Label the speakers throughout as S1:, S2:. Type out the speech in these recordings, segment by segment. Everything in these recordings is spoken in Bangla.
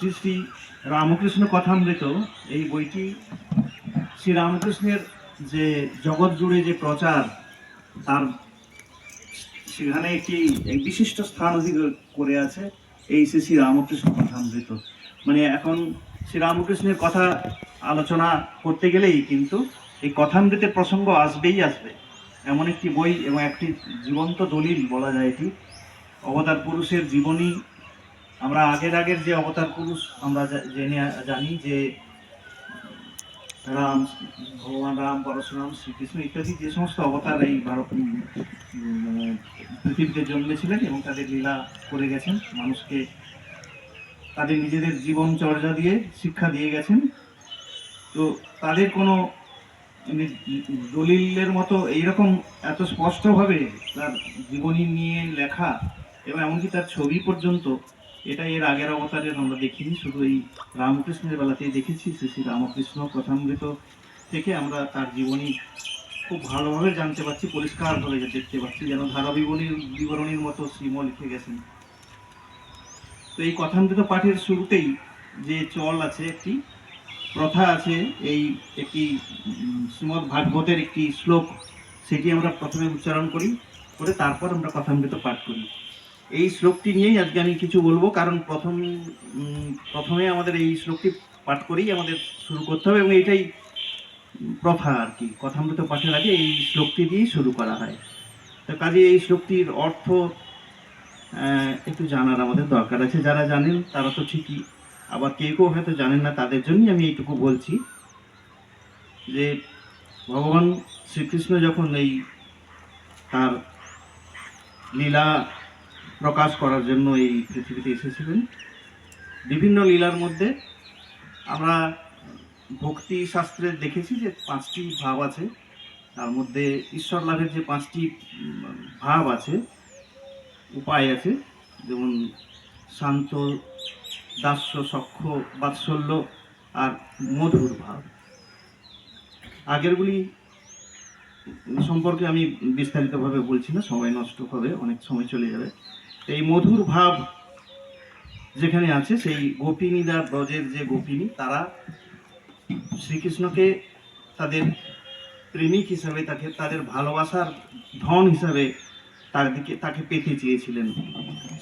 S1: শ্রী শ্রী রামকৃষ্ণ কথামৃত এই বইটি শ্রী রামকৃষ্ণের যে জগৎ জুড়ে যে প্রচার, তার সেখানে একটি, এক বিশিষ্ট স্থান অধিকার করে আছে এই শ্রী শ্রী রামকৃষ্ণ কথামৃত মানে এখন শ্রী রামকৃষ্ণের কথা আলোচনা করতে গেলেই কিন্তু এই কথামৃতের প্রসঙ্গ আসবেই আসবে। এমন একটি বই এবং একটি জীবন্ত দলিল বলা যায় এটি। অবতার পুরুষের জীবনী আমরা আগের আগের যে অবতার পুরুষ আমরা জেনে জানি যে রাম ভগবান রাম পরশুরাম শ্রীকৃষ্ণ ইত্যাদি যে সমস্ত অবতার এই ভারত উম, পৃথিবীতে জন্মেছিলেন এবং তাদের লীলা করে গেছেন মানুষকে তাদের নিজেদের জীবন চর্যা দিয়ে শিক্ষা দিয়ে গেছেন। তো তাদের কোনো দলিলের মতো এইরকম এত স্পষ্টভাবে তার জীবনী নিয়ে লেখা এবং এমনকি তার ছবি পর্যন্ত এটা এর আগের অবতারের আমরা দেখিনি, শুধু এই রামকৃষ্ণের বেলাতেই দেখেছি, শ্রী শ্রী রামকৃষ্ণ কথামৃত থেকে আমরা তার জীবনী খুব ভালোভাবে জানতে পারছি, পরিষ্কারভাবে দেখতে পাচ্ছি যেন ধারাবিবরণীর বিবরণীর মতো শ্রীম লিখে গেছেন। তো এই কথামৃত পাঠের শুরুতেই যে চল আছে একটি, প্রথা আছে, এই একটি শ্রীমদ্ ভাগবতের একটি শ্লোক, সেটি আমরা প্রথমে উচ্চারণ করি, করে তারপর আমরা কথামৃত পাঠ করি। এই শ্লোকটি নিয়েই আজকে আমি কিছু বলব, কারণ প্রথম প্রথমে আমাদের এই শ্লোকটি পাঠ করেই আমাদের শুরু করতে হবে এবং এটাই প্রথা আর কি। কথামৃত পাঠের আগে এই শ্লোকটি দিয়েই শুরু করা হয়। তো কাজে এই শ্লোকটির অর্থ একটু জানার আমাদের দরকার আছে। যারা জানেন, তারা তো ঠিকই, আবার কেউ কেউ হয়তো জানেন না, তাদের জন্যই আমি এইটুকু বলছি যে, ভগবান শ্রীকৃষ্ণ যখন এই তার লীলা প্রকাশ করার জন্য এই পৃথিবীতে এসেছিলেন। বিভিন্ন লীলার মধ্যে আমরা ভক্তি শাস্ত্রে দেখেছি যে পাঁচটি ভাব আছে। তার মধ্যে ঈশ্বর লাভের যে পাঁচটি ভাব আছে, উপায় আছে, যেমন শান্ত, দাস্য, সখ্য, বাৎসল্য আর মধুর ভাব। আগেরগুলি সম্পর্কে আমি বিস্তারিতভাবে বলছি না, সময় নষ্ট হবে, অনেক সময় চলে যাবে। এই মধুর ভাব যেখানে আছে, সেই গোপিনীরা ব্রজের যে গোপিনী, তারা শ্রীকৃষ্ণকে তাদের প্রেমিক হিসাবে, তাকে তাদের ভালোবাসার ধন হিসাবে তার দিকে, তাকে পেতে চেয়েছিলেন।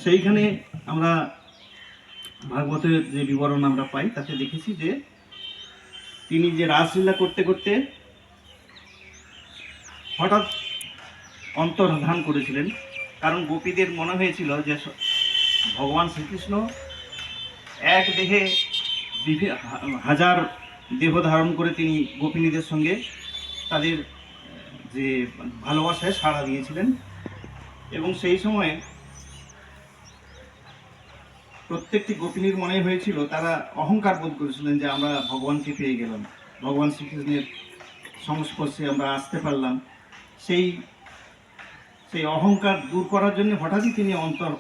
S1: সেইখানে আমরা ভাগবতের যে বিবরণ আমরা পাই, তাতে দেখেছি যে তিনি যে রাসলীলা করতে করতে হঠাৎ অন্তর্ধান করেছিলেন। কারণ গোপীদের মনে হয়েছিল যে ভগবান শ্রীকৃষ্ণ এক দেহে হাজার দেহ ধারণ করে তিনি গোপিনীদের সঙ্গে তাদের যে ভালোবাসায় সাড়া দিয়েছিলেন। এবং সেই সময়ে প্রত্যেকটি গোপিনীর মনে হয়েছিল, তারা অহংকার বোধ করেছিলেন যে আমরা ভগবানকে পেয়ে গেলাম। ভগবান শ্রীকৃষ্ণের সংস্পর্শে আমরা আসতে পারলাম। সেই সেই অহংকার দূর করার জন্য হঠাৎই তিনি অন্তর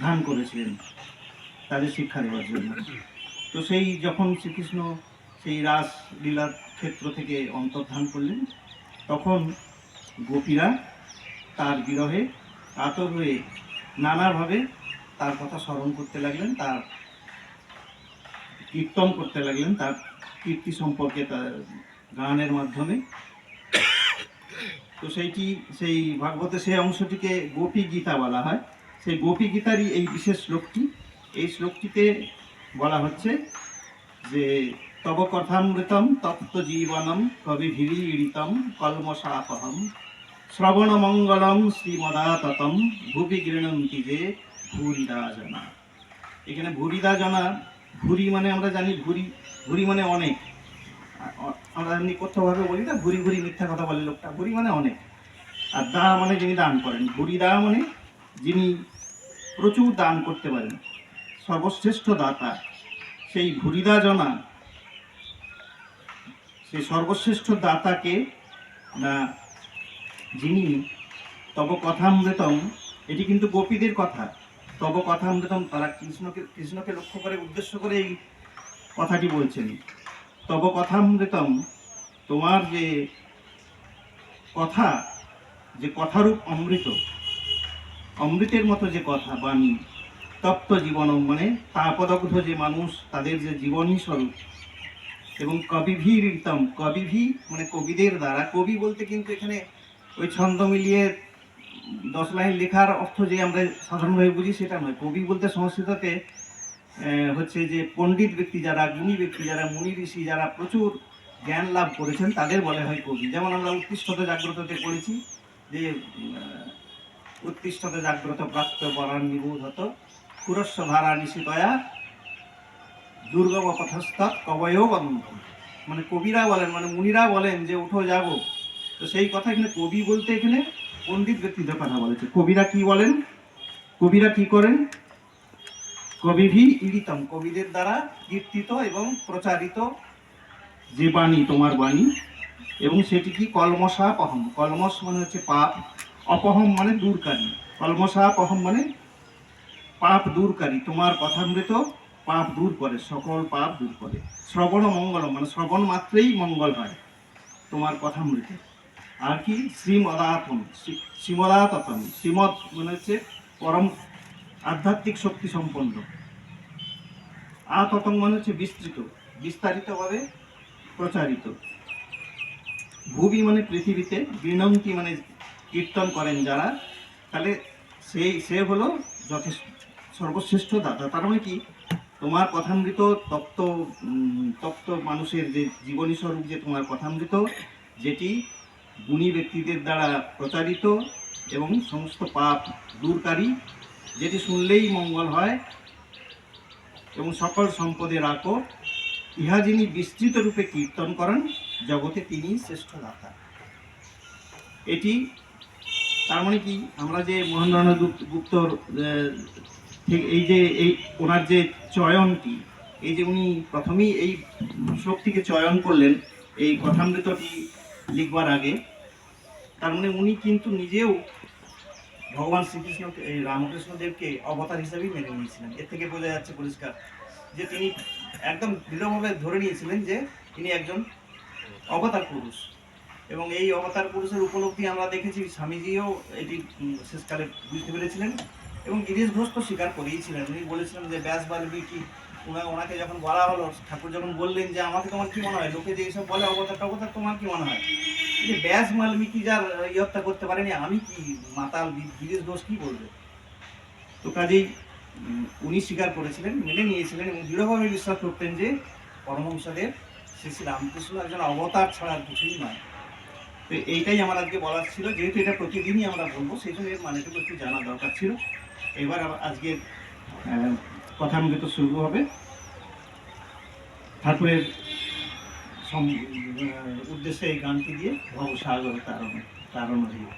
S1: ধান করেছিলেন তাদের শিক্ষা দেওয়ার জন্য। তো সেই যখন শ্রীকৃষ্ণ সেই রাস লীলার ক্ষেত্র থেকে অন্তর্ধান করলেন, তখন গোপীরা তার বিরহে কাতর হয়ে নানাভাবে তার কথা স্মরণ করতে লাগলেন, তার কীর্তন করতে লাগলেন, তার কীর্তি সম্পর্কে তার গানের মাধ্যমে। তো সেইটি, সেই ভাগবতে সেই অংশটিকে গোপী গীতা বলা হয়। সেই গোপী গীতারই এই বিশেষ শ্লোকটি। এই শ্লোকটিতে বলা হচ্ছে যে, তব কথামৃতম তপ্ত জীবনম কবি ভিড়িতম কলমশাপহম শ্রবণ মঙ্গলম শ্রীমদাততম ভুবি গৃণন্তি যে ভুরিদা জনা এখানে ভুরিদা জনা ভুরি মানে আমরা জানি, ভুরি ভুরি মানে অনেক। আমরা এমনি কথ্যভাবে বলি না ভুরি ভুরি মিথ্যা কথা বলে লোকটা। ভুরি মানে অনেক। আর দা মানে যিনি দান করেন ভুরি দা মানে যিনি প্রচুর দান করতে পারেন। সর্বশ্রেষ্ঠ দাতা সেই ভুরিদা জনা, সেই সর্বশ্রেষ্ঠ দাতাকে না যিনি তব কথামৃতম এটি কিন্তু গোপীদের কথা। তব কথামৃতম তারা কৃষ্ণকে কৃষ্ণকে লক্ষ্য করে, উদ্দেশ্য করে এই কথাটি বলছেন। তব কথামৃতম তোমার যে কথা, যে কথারূপ অমৃত, অমৃতের মতো যে কথা, বাণী, তপ্ত জীবন মানে তাপদগ্ধ যে মানুষ, তাদের যে জীবনী স্বরূপ। এবং কবিভীরিতম, কবিভি মানে কবিদের দ্বারা, কবি বলতে কিন্তু এখানে ওই ছন্দ মিলিয়ে দশ লাইন লেখার অর্থ যে আমরা সাধারণভাবে বুঝি সেটা নয়। কবি বলতে সংস্কৃততে হচ্ছে যে পণ্ডিত ব্যক্তি যারা, গুণী ব্যক্তি যারা, মুনি ঋষি যারা প্রচুর জ্ঞান লাভ করেছেন, তাদের বলা হয় কবি। যেমন আমরা উৎকৃষ্টত জাগ্রততে পড়েছি যে উৎকৃষ্টত জাগ্রত প্রাপ্ত বরান নিবোধ হতো পুরস্ব ধারা নিশিতয়া, দুর্গম পথস্থ কবয় বন্ধ মানে কবিরা বলেন মানে মুনিরা বলেন যে, উঠো যাব তো সেই কথা এখানে কবি বলতে এখানে পণ্ডিত ব্যক্তিদের কথা বলেছে। কবিরা কি বলেন? কবিরা কি করেন? কবিভি ইড়িতম কবিদের দ্বারা কীর্তিত এবং প্রচারিত যে বাণী, তোমার বাণী, এবং সেটি কি কলমসাপ অহম কলমস মানে হচ্ছে পাপ, অপহম মানে দূরকারী। কলমসাপ অহম মানে পাপ দূরকারী। তোমার কথামৃত পাপ দূর করে, সকল পাপ দূর করে। শ্রবণ মঙ্গল মানে শ্রবণ মাত্রেই মঙ্গল হয় তোমার কথামৃত। আর কি? শ্রীমদাতম, শ্রী- শ্রীমদাততম। শ্রীমদ মানে হচ্ছে পরম আধ্যাত্মিক শক্তি সম্পন্ন। আততম মানে হচ্ছে বিস্তৃত, বিস্তারিতভাবে প্রচারিত। ভূমি মানে পৃথিবীতে, বিনন্তি মানে কীর্তন করেন যারা, তাহলে সেই সে হলো যথেষ্ট, সর্বশ্রেষ্ঠ দাতা। তার মানে কি? তোমার কথামৃত তপ্ত তপ্ত মানুষের যে জীবনী স্বরূপ যে তোমার কথামৃত, যেটি গুণী ব্যক্তিদের দ্বারা প্রচারিত এবং সমস্ত পাপ দূরকারী যেটি শুনলেই মঙ্গল হয় এবং সকল সম্পদে রাখো, ইহা যিনি বিস্তৃত রূপে কীর্তন করেন, জগতে তিনি শ্রেষ্ঠ দাতা। এটি, তার মানে কি, আমরা যে মহেন্দ্রনাথ গুপ- গুপ্তর এই যে, এই ওনার যে চয়নটি, এই যে উনি প্রথমেই এই শ্লোকটিকে চয়ন করলেন, এই কথামৃতটি লিখবার আগে, তার মানে উনি কিন্তু নিজেও ভগবান শ্রীকৃষ্ণ এই রামকৃষ্ণদেবকে অবতার হিসাবেই মেনে নিয়েছিলেন। এর থেকে বোঝা যাচ্ছে পরিষ্কার যে তিনি একদম দৃঢ়ভাবে ধরে নিয়েছিলেন যে তিনি একজন অবতার পুরুষ। এবং এই অবতার পুরুষের উপলব্ধি আমরা দেখেছি, স্বামীজিও এটি শেষকালে বুঝতে পেরেছিলেন এবং গিরিশ ঘোষ স্বীকার করিয়েছিলেন। উনি বলেছিলেন যে, ব্যাস বাল্মীকি ওনা- ওনাকে যখন বলা হলো, ঠাকুর যখন বললেন যে, আমাকে তোমার কি মনে হয়? লোকে যে এইসব বলে, অবতার অবতার তোমার কি মনে হয়? যে ব্যাস বাল্মীকি যার ই হত্যা করতে পারেনি, আমি কি, মাতাল বি- গিরিশ ঘোষ কি বলবে? তো কাজেই উনি স্বীকার করেছিলেন, মেনে নিয়েছিলেন এবং দৃঢ়ভাবে বিশ্বাস করতেন যে, পরমহংসদেব শ্রী শ্রী রামকৃষ্ণ একজন অবতার ছাড়া আর কিছুই নয়। তো এইটাই আমার আজকে বলার ছিল। যেহেতু এটা প্রতিদিনই আমরা বলব, সেই জন্য এর মানেটুকু একটু জানা দরকার ছিল। এবার আজকের কথামৃত শুরু হবে। ঠাকুরের উদ্দেশ্যে এই গানটি দিয়ে ভবসাগর তারণ তারণ হয়ে